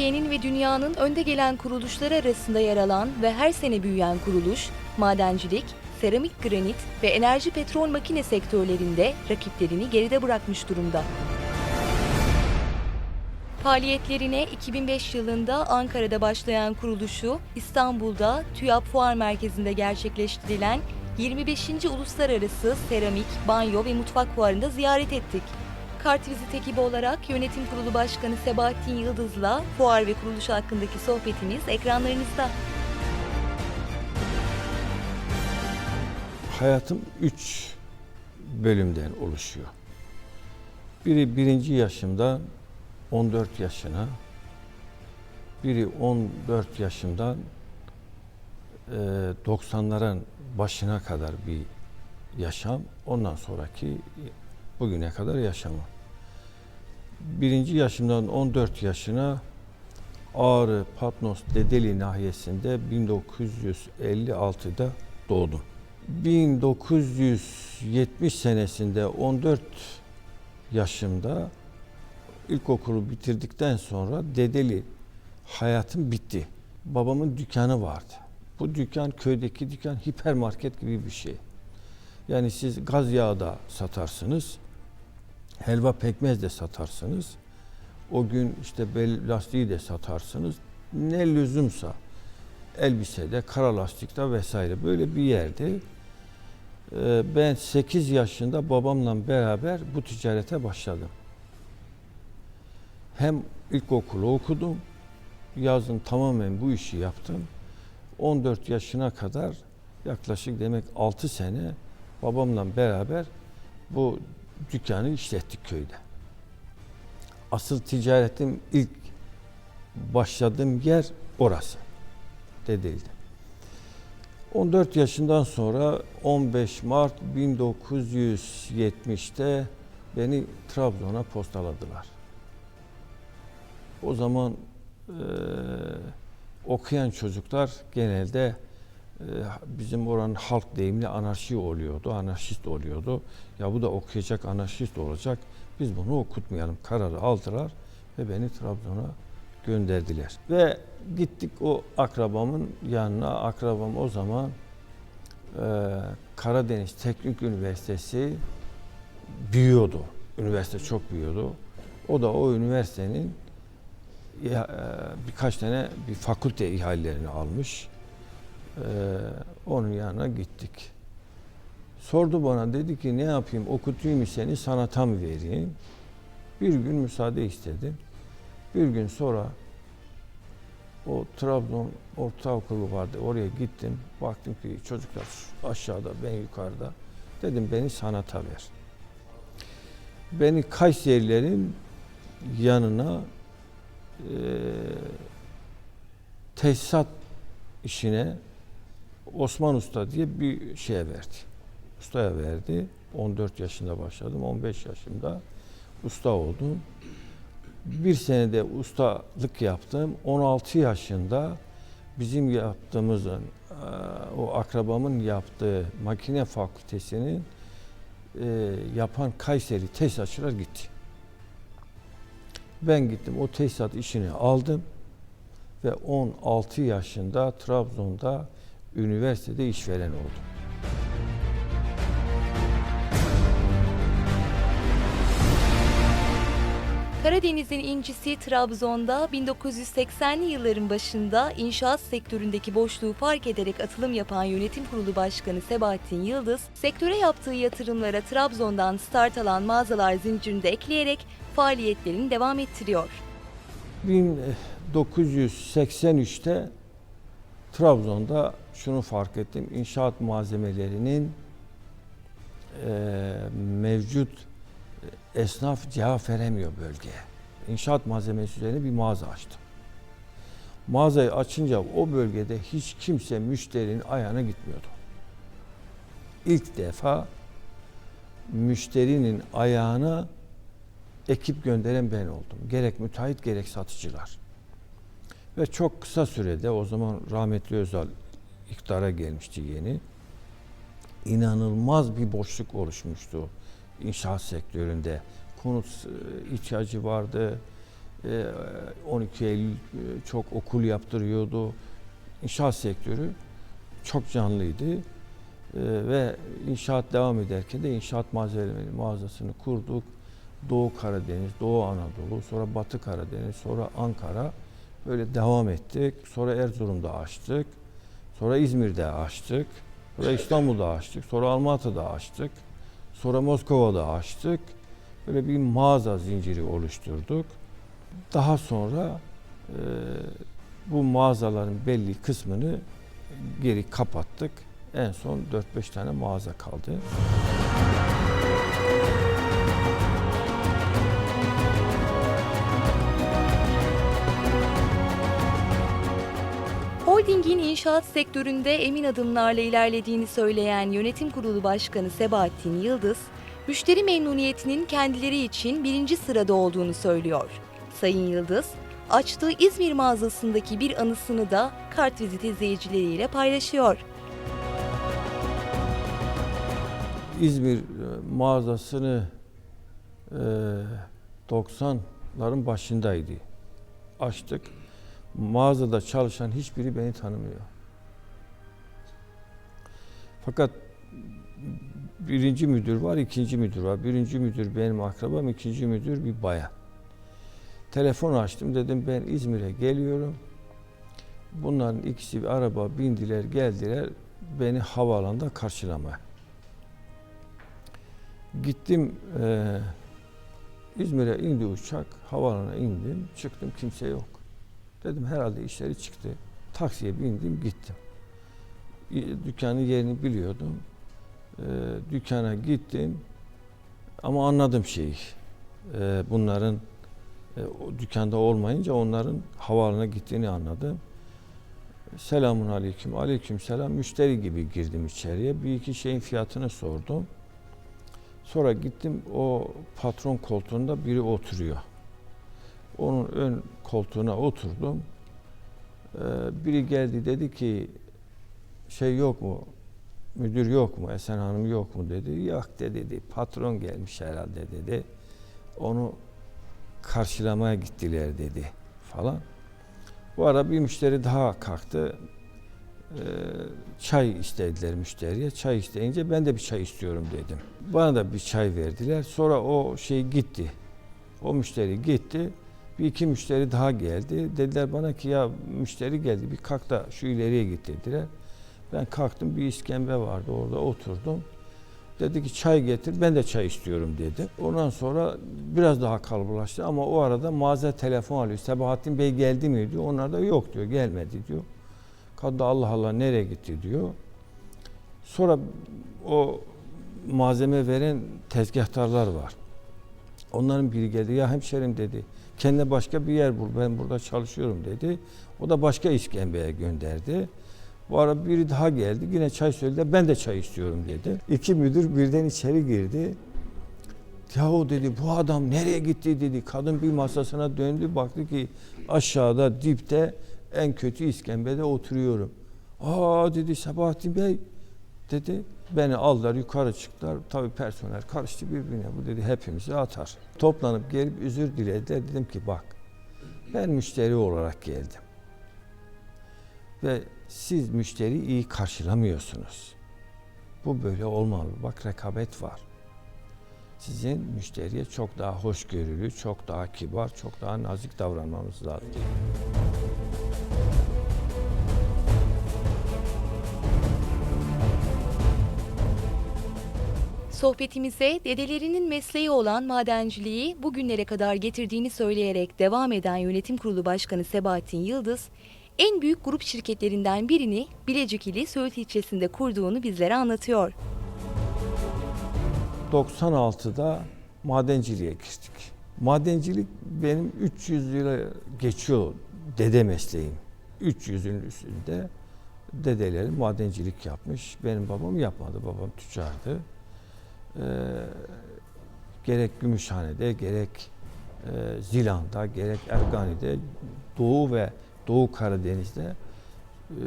Türkiye'nin ve dünyanın önde gelen kuruluşları arasında yer alan ve her sene büyüyen kuruluş, madencilik, seramik granit ve enerji petrol makine sektörlerinde rakiplerini geride bırakmış durumda. Faaliyetlerine 2005 yılında Ankara'da başlayan kuruluşu İstanbul'da TÜYAP Fuar Merkezi'nde gerçekleştirilen 25. Uluslararası Seramik, Banyo ve Mutfak Fuarı'nda ziyaret ettik. Kartvizit ekibi olarak Yönetim Kurulu Başkanı Sebahattin Yıldız'la fuar ve kuruluş hakkındaki sohbetimiz ekranlarınızda. Hayatım üç bölümden oluşuyor. Biri birinci yaşımdan 14 yaşına, biri 14 yaşımdan e, 90'ların başına kadar bir yaşam, ondan sonraki bugüne kadar yaşamım. Birinci yaşımdan 14 yaşına Ağrı, Patnos, Dedeli nahiyesinde 1956'da doğdum. 1970 senesinde 14 yaşımda ilkokulu bitirdikten sonra Dedeli hayatım bitti. Babamın dükkanı vardı. Bu dükkan köydeki dükkan hipermarket gibi bir şey. Yani siz gaz yağı da satarsınız, helva pekmez de satarsınız. O gün işte bel lastiği de satarsınız. Ne lüzumsa elbisede, kara lastikte vesaire böyle bir yerde. Ee, Ben 8 yaşında babamla beraber bu ticarete başladım. Hem ilkokulu okudum, yazın tamamen bu işi yaptım. 14 yaşına kadar yaklaşık demek 6 sene babamla beraber bu dükkanı işlettik köyde. Asıl ticaretim ilk başladığım yer orası. Dedildi. 14 yaşından sonra 15 Mart 1970'te beni Trabzon'a postaladılar. O zaman eee, okuyan çocuklar genelde bizim oranın halk deyimli anarşi oluyordu, anarşist oluyordu. Ya bu da okuyacak, anarşist olacak. Biz bunu okutmayalım kararı aldılar ve beni Trabzon'a gönderdiler. Ve gittik o akrabamın yanına. Akrabam o zaman eee, Karadeniz Teknik Üniversitesi büyüyordu. Üniversite çok büyüyordu. O da o üniversitenin eee, birkaç tane bir fakülte ihalelerini almış. Eee, onun yanına gittik. Sordu bana dedi ki ne yapayım okutayım mı seni sanata mı vereyim? Bir gün müsaade istedim. Bir gün sonra o Trabzon Ortaokulu vardı. Oraya gittim. Baktım ki çocuklar aşağıda, ben yukarıda. Dedim beni sanata ver. Beni Kayserilerin yanına eee tesisat işine Osman Usta diye bir şeye verdi. Ustaya verdi. 14 yaşında başladım. 15 yaşında usta oldum. Bir senede ustalık yaptım. 16 yaşında bizim yaptığımızın eee, o akrabamın yaptığı makine fakültesinin eee, yapan Kayseri tesisatçılar gitti. Ben gittim o tesisat işini aldım ve 16 yaşında Trabzon'da üniversitede işveren oldum. Karadeniz'in incisi Trabzon'da 1980'li yılların başında inşaat sektöründeki boşluğu fark ederek atılım yapan Yönetim Kurulu Başkanı Sebahattin Yıldız, sektöre yaptığı yatırımlara Trabzon'dan start alan mağazalar zincirini de ekleyerek faaliyetlerini devam ettiriyor. 1983'te Trabzon'da şunu fark ettim. İnşaat malzemelerinin eee, mevcut esnaf cevap veremiyor bölgeye. İnşaat malzemesi üzerine bir mağaza açtım. Mağazayı açınca o bölgede hiç kimse müşterinin ayağına gitmiyordu. İlk defa müşterinin ayağına ekip gönderen ben oldum. Gerek müteahhit gerek satıcılar. Ve çok kısa sürede o zaman rahmetli Özal iktidara gelmişti yeni. İnanılmaz bir boşluk oluşmuştu inşaat sektöründe. Konut e, ihtiyacı vardı. e, 12 Eylül e, çok okul yaptırıyordu. İnşaat sektörü çok canlıydı. E, ve inşaat devam ederken de inşaat malzemeleri mağazasını kurduk. Doğu Karadeniz, Doğu Anadolu, sonra Batı Karadeniz, sonra Ankara böyle devam ettik. Sonra Erzurum'da açtık. Sonra İzmir'de açtık. Sonra İstanbul'da açtık. Sonra Almatı'da açtık. Sonra Moskova'da açtık. Böyle bir mağaza zinciri oluşturduk. Daha sonra e, bu mağazaların belli kısmını geri kapattık. En son 4-5 tane mağaza kaldı. İnşaat sektöründe emin adımlarla ilerlediğini söyleyen Yönetim Kurulu Başkanı Sebahattin Yıldız, müşteri memnuniyetinin kendileri için birinci sırada olduğunu söylüyor. Sayın Yıldız, açtığı İzmir mağazasındaki bir anısını da kartvizit izleyicileriyle paylaşıyor. İzmir e, mağazasını e, 90'ların başındaydı. Açtık. Mağazada çalışan hiçbiri beni tanımıyor. Fakat birinci müdür var, ikinci müdür var. Birinci müdür benim akrabam, ikinci müdür bir bayan. Telefon açtım dedim ben İzmir'e geliyorum. Bunların ikisi bir araba bindiler geldiler beni havaalanında karşılamaya. Gittim eee, İzmir'e indi uçak, havaalanına indim, çıktım kimse yok. Dedim herhalde işleri çıktı. Taksiye bindim gittim. İ- Dükkanın yerini biliyordum. Eee, dükkana gittim ama anladım şeyi. Eee, bunların e, dükkanda olmayınca onların havaalanına gittiğini anladım. Selamun aleyküm, aleyküm selam. Müşteri gibi girdim içeriye. Bir iki şeyin fiyatını sordum. Sonra gittim o patron koltuğunda biri oturuyor. Onun ön koltuğuna oturdum. Ee, biri geldi dedi ki şey yok mu? Müdür yok mu? Esen Hanım yok mu dedi. Yok dedi, dedi. Patron gelmiş herhalde dedi. Onu karşılamaya gittiler dedi falan. Bu ara bir müşteri daha kalktı. Ee, çay istediler müşteriye. Çay isteyince ben de bir çay istiyorum dedim. Bana da bir çay verdiler. Sonra o şey gitti. O müşteri gitti. Bir iki müşteri daha geldi. Dediler bana ki ya müşteri geldi bir kalk da şu ileriye git dediler. Ben kalktım bir iskembe vardı orada oturdum. Dedi ki çay getir ben de çay istiyorum dedi. Ondan sonra biraz daha kalabalıklaştı ama o arada mağaza telefon alıyor. Sebahattin Bey geldi mi diyor. Onlar da yok diyor gelmedi diyor. Kadın Allah Allah nereye gitti diyor. Sonra o malzeme veren tezgahtarlar var. Onların biri geldi ya hemşerim dedi. Kendine başka bir yer bul ben burada çalışıyorum dedi. O da başka iskembeye gönderdi. Bu ara biri daha geldi yine çay söyledi ben de çay istiyorum dedi. İki müdür birden içeri girdi. Yahu dedi bu adam nereye gitti dedi. Kadın bir masasına döndü baktı ki aşağıda dipte en kötü iskembede oturuyorum. Aa dedi Sabahattin Bey dedi. Beni aldılar yukarı çıktılar. Tabii personel karıştı birbirine. Bu dedi hepimizi atar. Toplanıp gelip özür dilediler. Dedim ki bak ben müşteri olarak geldim. Ve siz müşteriyi iyi karşılamıyorsunuz. Bu böyle olmalı. Bak rekabet var. Sizin müşteriye çok daha hoşgörülü, çok daha kibar, çok daha nazik davranmanız lazım. Sohbetimize dedelerinin mesleği olan madenciliği bugünlere kadar getirdiğini söyleyerek devam eden Yönetim Kurulu Başkanı Sebahattin Yıldız, en büyük grup şirketlerinden birini Bilecik ili Söğüt ilçesinde kurduğunu bizlere anlatıyor. 96'da madenciliğe girdik. Madencilik benim 300 lira geçiyor dede mesleğim. 300'ün üstünde dedelerim madencilik yapmış. Benim babam yapmadı. Babam tüccardı. Ee, gerek Gümüşhane'de, gerek e, Zilan'da, gerek Ergani'de, Doğu ve Doğu Karadeniz'de e,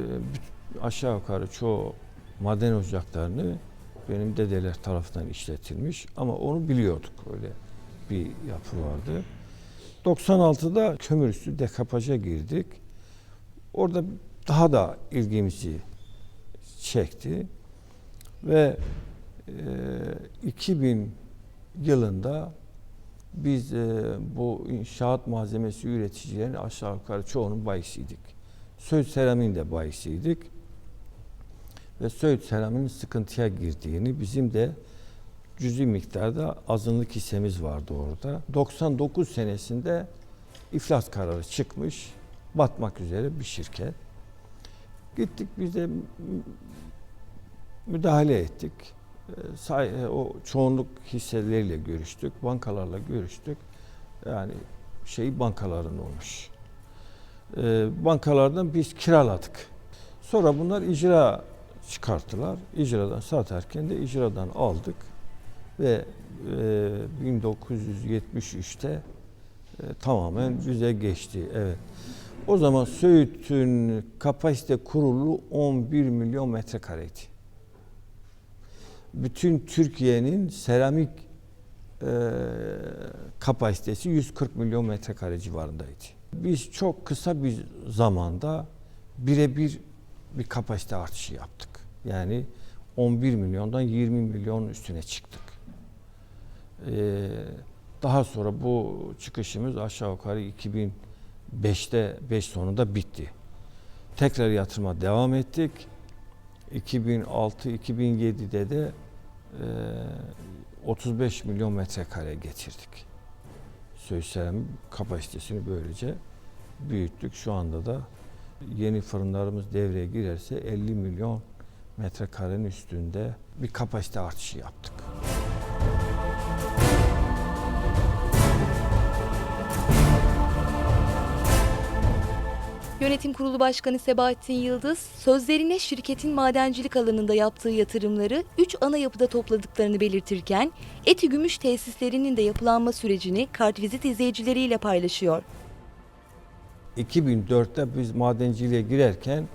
aşağı yukarı çoğu maden ocaklarını benim dedeler tarafından işletilmiş ama onu biliyorduk öyle bir yapı vardı. 96'da kömürüstü dekapaja girdik. Orada daha da ilgimizi çekti ve e, 2000 yılında biz e, bu inşaat malzemesi üreticilerin aşağı yukarı çoğunun bayisiydik. Söğüt Seramik'in de bayisiydik. Ve Söğüt Seramik'in sıkıntıya girdiğini, bizim de cüzi miktarda azınlık hissemiz vardı orada. 99 senesinde iflas kararı çıkmış, batmak üzere bir şirket. Gittik biz de müdahale ettik. Ee, say- e, O çoğunluk hisseleriyle görüştük, bankalarla görüştük. Yani şey bankaların olmuş. Ee, Bankalardan biz kiraladık. Sonra bunlar icra çıkarttılar. İcradan satarken de icradan aldık ve e, 1973'te e, tamamen bize geçti. Evet. O zaman Söğüt'ün kapasite kurulu 11 milyon metrekareydi. Bütün Türkiye'nin seramik e, kapasitesi 140 milyon metrekare civarındaydı. Biz çok kısa bir zamanda birebir bir kapasite artışı yaptık. Yani 11 milyondan 20 milyon üstüne çıktık. Ee, daha sonra bu çıkışımız aşağı yukarı 2005'te 5 sonunda bitti. Tekrar yatırıma devam ettik. 2006-2007'de de e, 35 milyon metrekare getirdik. Söğüt Seramik kapasitesini böylece büyüttük. Şu anda da yeni fırınlarımız devreye girerse 50 milyon metrekarenin üstünde bir kapasite artışı yaptık. Yönetim Kurulu Başkanı Sebahattin Yıldız, sözlerine şirketin madencilik alanında yaptığı yatırımları 3 ana yapıda topladıklarını belirtirken, Eti Gümüş tesislerinin de yapılanma sürecini kartvizit izleyicileriyle paylaşıyor. 2004'te biz madenciliğe girerken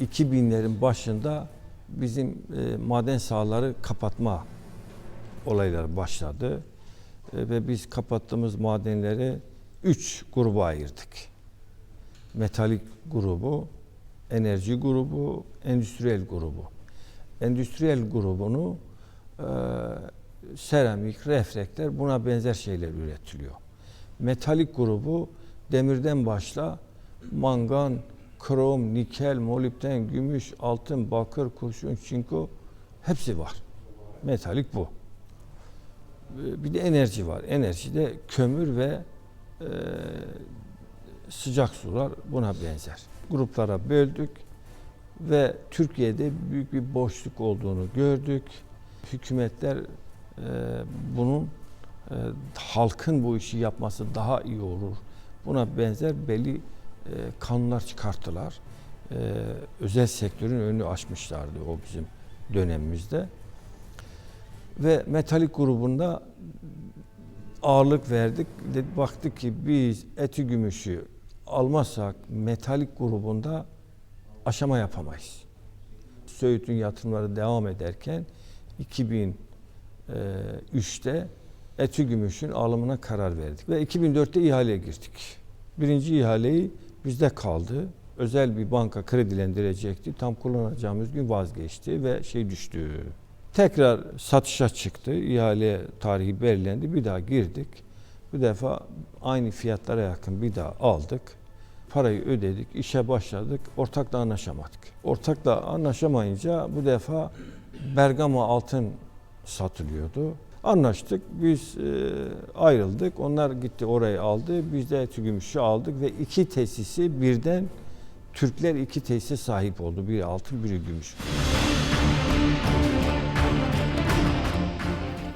2000'lerin başında bizim e, maden sahaları kapatma olayları başladı. E, ve biz kapattığımız madenleri 3 gruba ayırdık. Metalik grubu, enerji grubu, endüstriyel grubu. Endüstriyel grubunu e, seramik, reflektör buna benzer şeyler üretiliyor. Metalik grubu demirden başla mangan, krom, nikel, molibden, gümüş, altın, bakır, kurşun, çinko hepsi var. Metalik bu. Ee, Bir de enerji var. Enerji de kömür ve e, sıcak sular buna benzer. Gruplara böldük ve Türkiye'de büyük bir boşluk olduğunu gördük. Hükümetler e, bunun e, halkın bu işi yapması daha iyi olur. Buna benzer belli e, kanunlar çıkarttılar. E, özel sektörün önünü açmışlardı o bizim dönemimizde. Ve metalik grubunda ağırlık verdik. Baktık ki biz eti gümüşü almazsak metalik grubunda aşama yapamayız. Söğüt'ün yatırımları devam ederken 2003'te eti gümüşün alımına karar verdik ve 2004'te ihaleye girdik. Birinci ihaleyi bizde kaldı. Özel bir banka kredilendirecekti. Tam kullanacağımız gün vazgeçti ve şey düştü. Tekrar satışa çıktı. İhale tarihi belirlendi. Bir daha girdik. Bu defa aynı fiyatlara yakın bir daha aldık. Parayı ödedik, işe başladık. Ortakla anlaşamadık. Ortakla anlaşamayınca bu defa Bergama altın satılıyordu. Anlaştık, biz e, ayrıldık. Onlar gitti orayı aldı, biz de Tügümüş'ü aldık ve iki tesisi birden Türkler iki tesise sahip oldu. Biri altın, biri gümüş.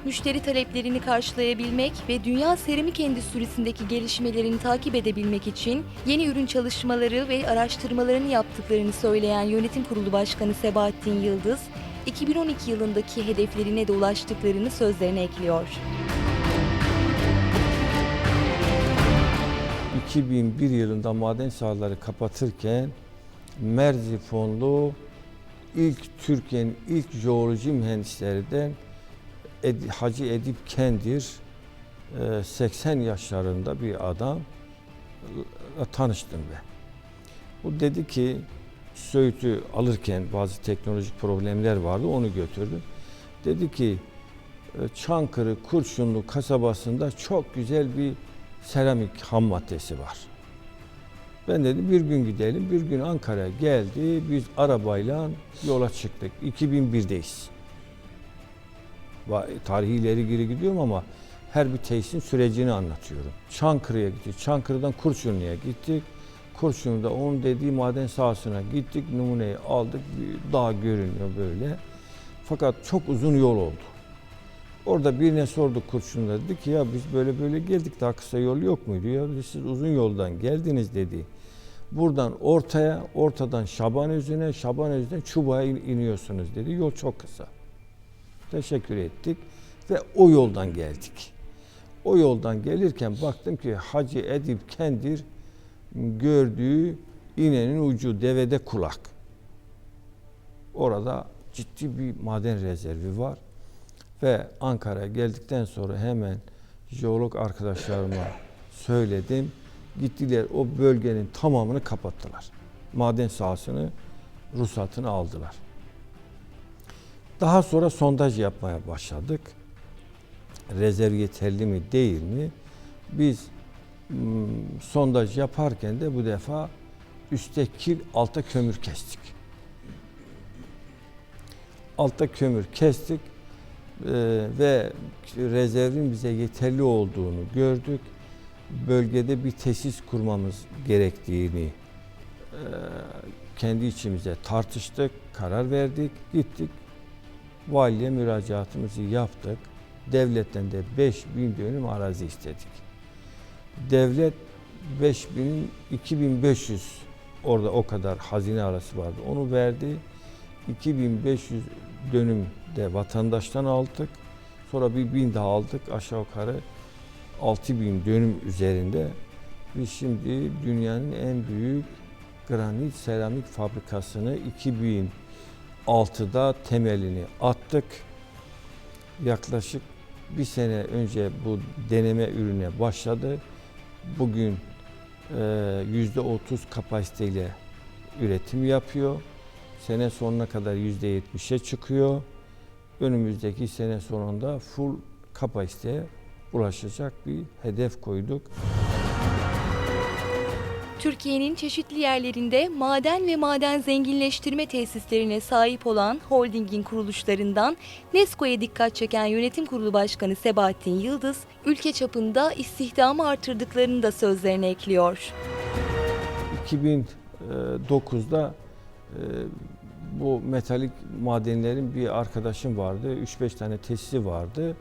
Müşteri taleplerini karşılayabilmek ve dünya seramik endüstrisindeki gelişmelerini takip edebilmek için yeni ürün çalışmaları ve araştırmalarını yaptıklarını söyleyen Yönetim Kurulu Başkanı Sebahattin Yıldız, 2012 yılındaki hedeflerine de ulaştıklarını sözlerine ekliyor. 2001 yılında maden sahaları kapatırken Merzifonlu ilk Türkiye'nin ilk jeoloji mühendislerinden Hacı Edip Kendir e, 80 yaşlarında bir adam e, tanıştım ben. Bu dedi ki Söğüt'ü alırken bazı teknolojik problemler vardı onu götürdüm. Dedi ki e, Çankırı Kurşunlu kasabasında çok güzel bir seramik ham maddesi var. Ben dedi bir gün gidelim. Bir gün Ankara'ya geldi. Biz arabayla yola çıktık. 2001'deyiz. Tarihi ileri geri gidiyorum ama her bir tesisin sürecini anlatıyorum. Çankırı'ya gittik. Çankırı'dan Kurşunlu'ya gittik. Kurşunlu'da onun dediği maden sahasına gittik. Numuneyi aldık. Bir dağ görünüyor böyle. Fakat çok uzun yol oldu. Orada birine sorduk Kurşunlu'da dedi ki ya biz böyle böyle geldik daha kısa yol yok muydu? Ya siz uzun yoldan geldiniz dedi. Buradan ortaya, ortadan Şabanözü'ne, Şabanözü'den Çubuğa in- iniyorsunuz dedi. Yol çok kısa. Teşekkür ettik ve o yoldan geldik. O yoldan gelirken baktım ki Hacı Edip Kendir gördüğü iğnenin ucu devede kulak. Orada ciddi bir maden rezervi var. Ve Ankara'ya geldikten sonra hemen jeolog arkadaşlarıma söyledim. Gittiler o bölgenin tamamını kapattılar. Maden sahasını, ruhsatını aldılar. Daha sonra sondaj yapmaya başladık. Rezerv yeterli mi değil mi? Biz mm, sondaj yaparken de bu defa üstte kil, altta kömür kestik. Altta kömür kestik Ee, ve rezervin bize yeterli olduğunu gördük. Bölgede bir tesis kurmamız gerektiğini e, kendi içimize tartıştık, karar verdik, gittik. Valiye müracaatımızı yaptık. Devletten de 5000 dönüm arazi istedik. Devlet 5000'in 2500 orada o kadar hazine arası vardı. Onu verdi. 2500 dönüm de vatandaştan aldık. Sonra bir bin daha aldık. Aşağı yukarı 6000 dönüm üzerinde. Biz şimdi dünyanın en büyük granit seramik fabrikasını 2006'da temelini attık. Yaklaşık bir sene önce bu deneme ürüne başladı. Bugün e, yüzde 30 kapasiteyle üretim yapıyor. Sene sonuna kadar yüzde 70'e çıkıyor. Önümüzdeki sene sonunda full kapasiteye ulaşacak bir hedef koyduk. Türkiye'nin çeşitli yerlerinde maden ve maden zenginleştirme tesislerine sahip olan holdingin kuruluşlarından NESCO'ya dikkat çeken Yönetim Kurulu Başkanı Sebahattin Yıldız, ülke çapında istihdamı artırdıklarını da sözlerine ekliyor. 2009'da e, bu metalik madenlerin bir arkadaşım vardı. 3-5 tane tesisi vardı.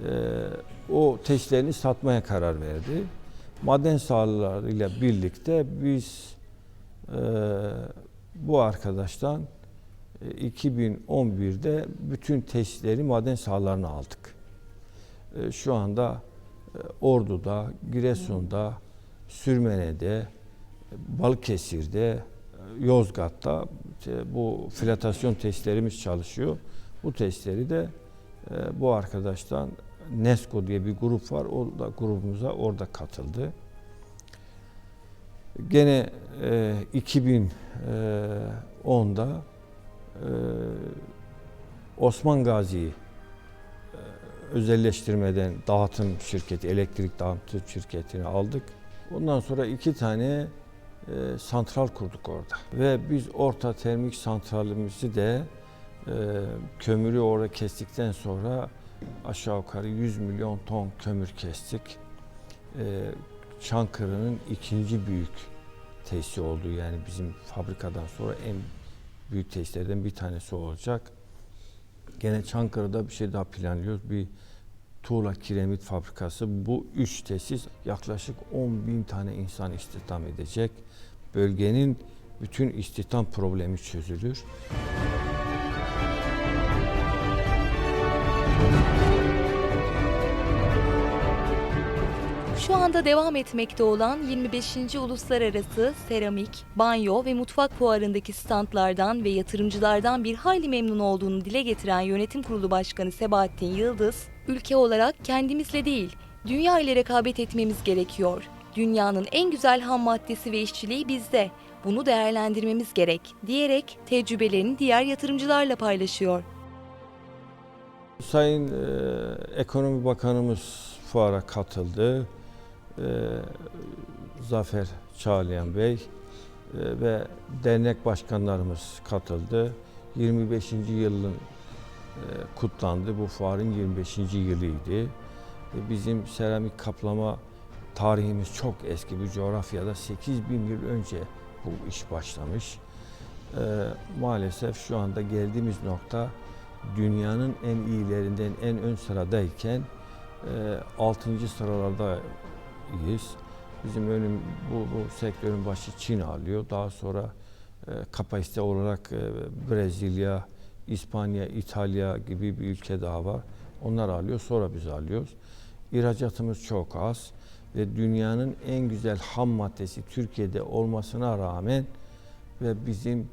E, O tesislerini satmaya karar verdi. Maden sahalarıyla birlikte biz e, bu arkadaştan e, 2011'de bütün tesisleri maden sahalarına aldık. E, Şu anda e, Ordu'da, Giresun'da, Sürmene'de, Balıkesir'de, Yozgat'ta işte bu filatasyon testlerimiz çalışıyor. Bu testleri de e, bu arkadaştan NESCO diye bir grup var. O da grubumuza orada katıldı. Gene e, 2010'da e, Osman Gazi'yi e, özelleştirmeden dağıtım şirketi, elektrik dağıtım şirketini aldık. Ondan sonra iki tane e, santral kurduk orada. Ve biz orta termik santralimizi de e, kömürü orada kestikten sonra aşağı yukarı 100 milyon ton kömür kestik. E, Çankırı'nın ikinci büyük tesisi oldu. Yani bizim fabrikadan sonra en büyük tesislerden bir tanesi olacak. Gene Çankırı'da bir şey daha planlıyoruz. Bir tuğla kiremit fabrikası. Bu üç tesis yaklaşık 10 bin tane insan istihdam edecek. Bölgenin bütün istihdam problemi çözülür. Şu anda devam etmekte olan 25. Uluslararası Seramik, Banyo ve Mutfak Fuarı'ndaki standlardan ve yatırımcılardan bir hayli memnun olduğunu dile getiren Yönetim Kurulu Başkanı Sebahattin Yıldız, ülke olarak kendimizle değil, Dünya ile rekabet etmemiz gerekiyor. Dünyanın en güzel ham maddesi ve işçiliği bizde. Bunu değerlendirmemiz gerek diyerek tecrübelerini diğer yatırımcılarla paylaşıyor. Sayın e, Ekonomi Bakanımız fuara katıldı. E, Zafer Çağlayan Bey e, ve dernek başkanlarımız katıldı. 25. yılın e, kutlandı. Bu fuarın 25. yılıydı. E, Bizim seramik kaplama tarihimiz çok eski. Bu coğrafyada 8000 yıl önce bu iş başlamış. E, maalesef şu anda geldiğimiz nokta dünyanın en iyilerinden en ön sıradayken 6. sıralardayız. Bizim önüm bu, bu sektörün başı Çin alıyor. Daha sonra e, kapasite olarak e, Brezilya, İspanya, İtalya gibi bir ülke daha var. Onlar alıyor, sonra biz alıyoruz. İhracatımız çok az ve dünyanın en güzel ham maddesi Türkiye'de olmasına rağmen ve bizim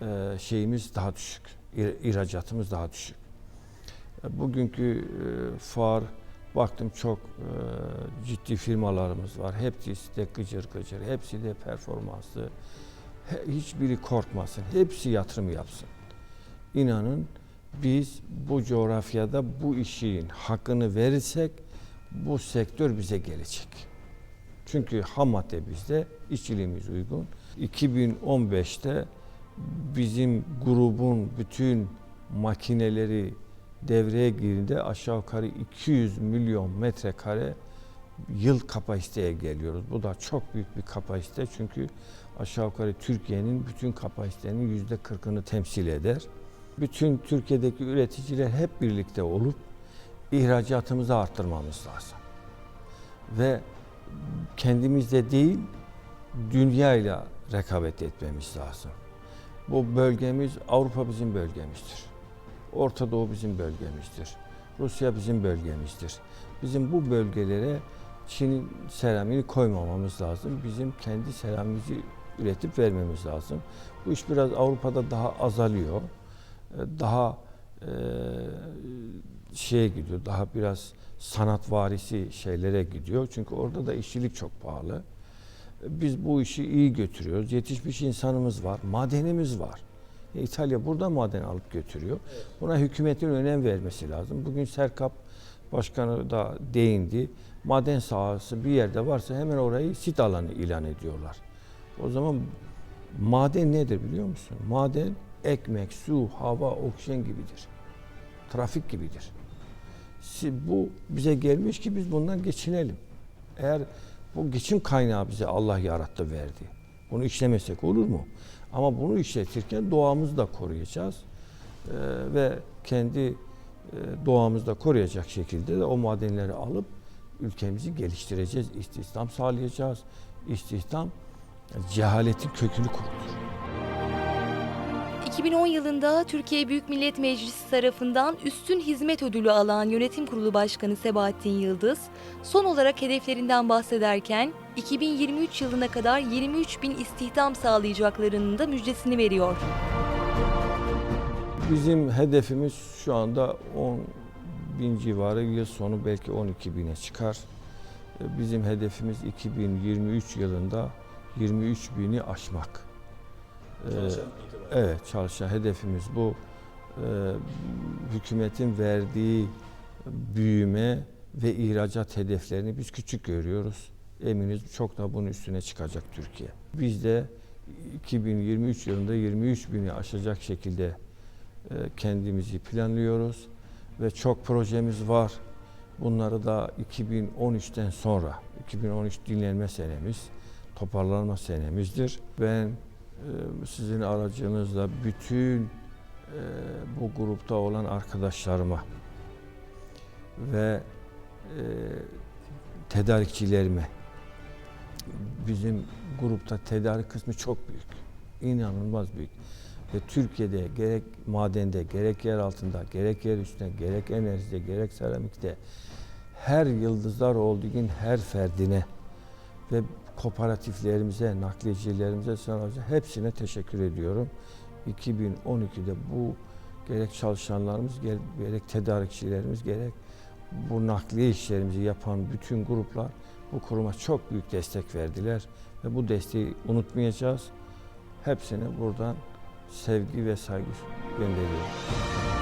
e, şeyimiz daha düşük. İhr- İhracatımız daha düşük. E, Bugünkü e, fuar baktım çok e, ciddi firmalarımız var. Hepsi de gıcır gıcır, hepsi de performanslı. He- Hiçbiri korkmasın, hepsi yatırım yapsın. İnanın biz bu coğrafyada bu işin hakkını verirsek bu sektör bize gelecek. Çünkü ham madde bizde, işçiliğimiz uygun. 2015'te bizim grubun bütün makineleri devreye girdiğinde aşağı yukarı 200 milyon metrekare yıl kapasiteye geliyoruz. Bu da çok büyük bir kapasite çünkü aşağı yukarı Türkiye'nin bütün kapasitenin yüzde 40'ını temsil eder. Bütün Türkiye'deki üreticiler hep birlikte olup ihracatımızı arttırmamız lazım. Ve kendimizde değil dünyayla rekabet etmemiz lazım. Bu bölgemiz Avrupa bizim bölgemizdir. Orta Doğu bizim bölgemizdir. Rusya bizim bölgemizdir. Bizim bu bölgelere Çin'in seramiğini koymamamız lazım. Bizim kendi seramimizi üretip vermemiz lazım. Bu iş biraz Avrupa'da daha azalıyor. Ee, Daha e, şeye gidiyor, daha biraz sanat varisi şeylere gidiyor. Çünkü orada da işçilik çok pahalı. Biz bu işi iyi götürüyoruz. Yetişmiş insanımız var, madenimiz var. E, İtalya burada maden alıp götürüyor. Buna hükümetin önem vermesi lazım. Bugün Serkap Başkanı da değindi. Maden sahası bir yerde varsa hemen orayı sit alanı ilan ediyorlar. O zaman maden nedir biliyor musun? Maden ekmek, su, hava, oksijen gibidir. Trafik gibidir. Bu bize gelmiş ki biz bundan geçinelim. Eğer bu geçim kaynağı bize Allah yarattı verdi. Bunu işlemesek olur mu? Ama bunu işletirken doğamızı da koruyacağız. Ee, ve kendi e, doğamızı da koruyacak şekilde de o madenleri alıp ülkemizi geliştireceğiz. İstihdam sağlayacağız. İstihdam cehaletin kökünü kurutur. 2010 yılında Türkiye Büyük Millet Meclisi tarafından Üstün Hizmet Ödülü alan Yönetim Kurulu Başkanı Sebahattin Yıldız, son olarak hedeflerinden bahsederken 2023 yılına kadar 23 bin istihdam sağlayacaklarının da müjdesini veriyor. Bizim hedefimiz şu anda 10 bin civarı, yıl sonu belki 12 bine çıkar. Ee, Bizim hedefimiz 2023 yılında 23 bini aşmak. Ee, Evet, çalışan hedefimiz bu. Ee, hükümetin verdiği büyüme ve ihracat hedeflerini biz küçük görüyoruz. Eminiz çok da bunun üstüne çıkacak Türkiye. Biz de 2023 yılında 23 bini aşacak şekilde e, kendimizi planlıyoruz ve çok projemiz var. Bunları da 2013'ten sonra, 2013 dinlenme senemiz, toparlanma senemizdir. Ben e, sizin aracınızla bütün e, bu grupta olan arkadaşlarıma ve tedarikçilerime bizim grupta tedarik kısmı çok büyük. İnanılmaz büyük. Ve Türkiye'de gerek madende, gerek yer altında, gerek yer üstünde, gerek enerjide, gerek seramikte her yıldızlar olduğu gün her ferdine ve kooperatiflerimize, nakliyecilerimize, sanatçı hepsine teşekkür ediyorum. 2012'de bu gerek çalışanlarımız, gerek tedarikçilerimiz, gerek bu nakliye işlerimizi yapan bütün gruplar bu kuruma çok büyük destek verdiler ve bu desteği unutmayacağız. Hepsine buradan sevgi ve saygı gönderiyorum.